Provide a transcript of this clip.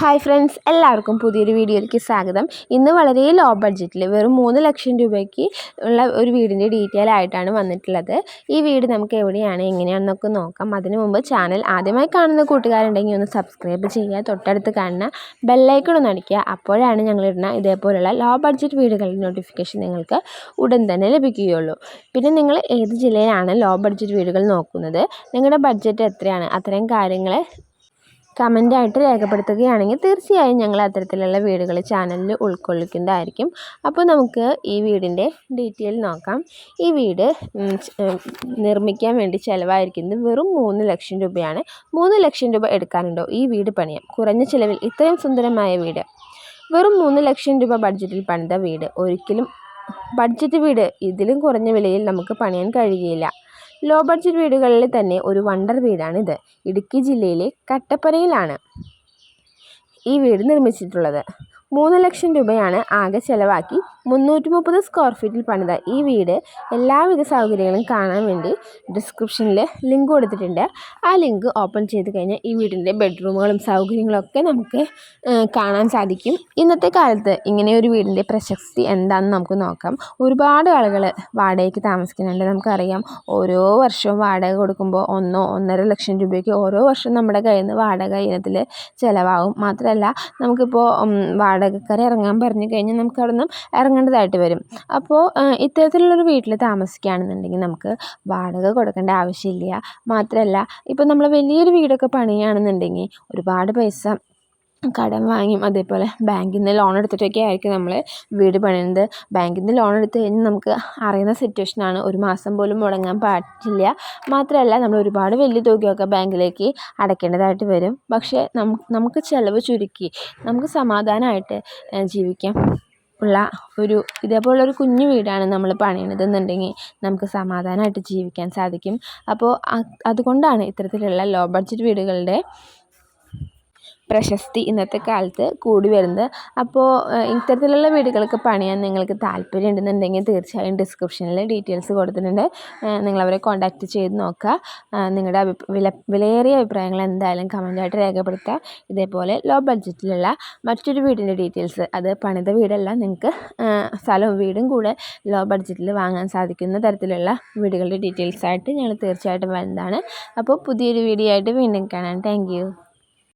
Hi friends എല്ലാവർക്കും പുതിയൊരു വീഡിയോയിലേക്ക് സ്വാഗതം. ഇന്ന് വളരെ ലോ ബഡ്ജറ്റിൽ വെറും മൂന്ന് ലക്ഷം രൂപയ്ക്ക് ഉള്ള ഒരു വീടിന്റെ ഡീറ്റെയിൽ ആയിട്ടാണ് വന്നിട്ടുള്ളത്. ഈ വീട് നമുക്ക് എവിടെയാണ് എങ്ങനെയാണെന്നൊക്കെ നോക്കാം. അതിനു മുമ്പ് ചാനൽ ആദ്യമായി കാണുന്ന കൂട്ടുകാരുണ്ടെങ്കിൽ ഒന്ന് സബ്സ്ക്രൈബ് ചെയ്യുക തൊട്ടടുത്ത് കാണുന്ന ബെല്ലൈക്കൺ ഒന്ന് അടിക്കുക. അപ്പോഴാണ് ഞങ്ങളിടുന്ന ഇതേപോലുള്ള ലോ ബഡ്ജറ്റ് വീടുകളുടെ നോട്ടിഫിക്കേഷൻ നിങ്ങൾക്ക് ഉടൻ തന്നെ ലഭിക്കുകയുള്ളൂ. പിന്നെ നിങ്ങൾ ഏത് ജില്ലയിലാണ് ലോ ബഡ്ജറ്റ് വീടുകൾ നോക്കുന്നത്? നിങ്ങളുടെ ബഡ്ജറ്റ് എത്രയാണ്? അത്തരം കാര്യങ്ങൾ കമന്റായിട്ട് രേഖപ്പെടുത്തുകയാണെങ്കിൽ തീർച്ചയായും ഞങ്ങൾ അത്തരത്തിലുള്ള വീടുകൾ ചാനലിൽ ഉൾക്കൊള്ളിക്കുന്നതായിരിക്കും. അപ്പോൾ നമുക്ക് ഈ വീടിന്റെ ഡീറ്റെയിൽ നോക്കാം. ഈ വീട് നിർമ്മിക്കാൻ വേണ്ടി ചിലവായിരിക്കുന്നത് വെറും മൂന്ന് ലക്ഷം രൂപയാണ്. മൂന്ന് ലക്ഷം രൂപ എടുക്കാനുണ്ടോ ഈ വീട് പണിയാം കുറഞ്ഞ ചിലവിൽ ഇത്രയും സുന്ദരമായ വീട്. വെറും മൂന്ന് ലക്ഷം രൂപ ബഡ്ജറ്റിൽ പണിത വീട്. ഒരിക്കലും ബഡ്ജറ്റ് വീട് ഇതിലും കുറഞ്ഞ വിലയിൽ നമുക്ക് പണിയാൻ കഴിയുകയില്ല. ലോ ബഡ്ജറ്റ് വീടുകളിൽ തന്നെ ഒരു വണ്ടർ വീടാണിത്. ഇടുക്കി ജില്ലയിലെ കട്ടപ്പനയിലാണ് ഈ വീട് നിർമ്മിച്ചിട്ടുള്ളത്. മൂന്ന് ലക്ഷം രൂപയാണ് ആകെ ചിലവാക്കി മുന്നൂറ്റി മുപ്പത് സ്ക്വയർ ഫീറ്റിൽ പണിത ഈ വീട് എല്ലാവിധ സൗകര്യങ്ങളും കാണാൻ വേണ്ടി ഡിസ്ക്രിപ്ഷനിൽ ലിങ്ക് കൊടുത്തിട്ടുണ്ട്. ആ ലിങ്ക് ഓപ്പൺ ചെയ്ത് കഴിഞ്ഞാൽ ഈ വീടിന്റെ ബെഡ്റൂമുകളും സൗകര്യങ്ങളൊക്കെ നമുക്ക് കാണാൻ സാധിക്കും. ഇന്നത്തെ കാലത്ത് ഇങ്ങനെ ഒരു വീടിന്റെ പ്രശസ്തി എന്താണെന്ന് നമുക്ക് നോക്കാം. ഒരുപാട് ആളുകൾ വാടകയ്ക്ക് താമസിക്കുന്നുണ്ട്. നമുക്കറിയാം ഓരോ വർഷവും വാടക കൊടുക്കുമ്പോൾ ഒന്നോ ഒന്നര ലക്ഷം രൂപയ്ക്ക് ഓരോ വർഷം നമ്മുടെ കയ്യിൽ നിന്ന് വാടക ഇനത്തിൽ ചിലവാകും. മാത്രമല്ല നമുക്കിപ്പോൾ വാടകക്കാരെ ഇറങ്ങാൻ പറഞ്ഞു കഴിഞ്ഞാൽ നമുക്ക് അവിടെ നിന്നും ഇറങ്ങേണ്ടതായിട്ട് വരും. അപ്പോൾ ഇത്തരത്തിലുള്ളൊരു വീട്ടിൽ താമസിക്കുകയാണെന്നുണ്ടെങ്കിൽ നമുക്ക് വാടക കൊടുക്കേണ്ട ആവശ്യമില്ല. മാത്രമല്ല ഇപ്പോൾ നമ്മൾ വലിയൊരു വീടൊക്കെ പണിയുകയാണെന്നുണ്ടെങ്കിൽ ഒരുപാട് പൈസ കടം വാങ്ങിയും. അതേപോലെ ബാങ്കിൽ നിന്ന് ലോൺ എടുത്തിട്ടൊക്കെ ആയിരിക്കും നമ്മൾ വീട് പണിയുന്നത്. ബാങ്കിൽ നിന്ന് ലോൺ എടുത്ത് കഴിഞ്ഞാൽ നമുക്ക് അറിയുന്ന സിറ്റുവേഷനാണ് ഒരു മാസം പോലും മുടങ്ങാൻ പാടില്ല. മാത്രമല്ല നമ്മൾ ഒരുപാട് വലിയ തുകയൊക്കെ ബാങ്കിലേക്ക് അടയ്ക്കേണ്ടതായിട്ട് വരും. പക്ഷേ നമുക്ക് ചിലവ് ചുരുക്കി നമുക്ക് സമാധാനമായിട്ട് ജീവിക്കാം. ഉള്ള ഒരു ഇതേപോലൊരു കുഞ്ഞു വീടാണ് നമ്മൾ പണിയണതെന്നുണ്ടെങ്കിൽ നമുക്ക് സമാധാനമായിട്ട് ജീവിക്കാൻ സാധിക്കും. അപ്പോൾ അതുകൊണ്ടാണ് ഇത്തരത്തിലുള്ള ലോ ബഡ്ജറ്റ് വീടുകളുടെ പ്രശസ്തി ഇന്നത്തെ കാലത്ത് കൂടി വരുന്നത്. അപ്പോൾ ഇത്തരത്തിലുള്ള വീടുകൾക്ക് പണിയാൻ നിങ്ങൾക്ക് താല്പര്യം ഉണ്ടെന്നുണ്ടെങ്കിൽ തീർച്ചയായും ഡിസ്ക്രിപ്ഷനിൽ ഡീറ്റെയിൽസ് കൊടുത്തിട്ടുണ്ട്. നിങ്ങളവരെ കോൺടാക്റ്റ് ചെയ്ത് നോക്കുക. നിങ്ങളുടെ വില വിലയേറിയ അഭിപ്രായങ്ങൾ എന്തായാലും കമന്റായിട്ട് രേഖപ്പെടുത്തുക. ഇതേപോലെ ലോ ബഡ്ജറ്റിലുള്ള മറ്റൊരു വീടിന്റെ ഡീറ്റെയിൽസ് അത് പണിത വീടല്ല നിങ്ങൾക്ക് സ്ഥലവും വീടും കൂടെ ലോ ബഡ്ജറ്റിൽ വാങ്ങാൻ സാധിക്കുന്ന തരത്തിലുള്ള വീടുകളുടെ ഡീറ്റെയിൽസ് ആയിട്ട് ഞങ്ങൾ തീർച്ചയായിട്ടും വരുന്നതാണ് അപ്പോൾ പുതിയൊരു വീഡിയോ ആയിട്ട് വീണ്ടും കാണാം. താങ്ക്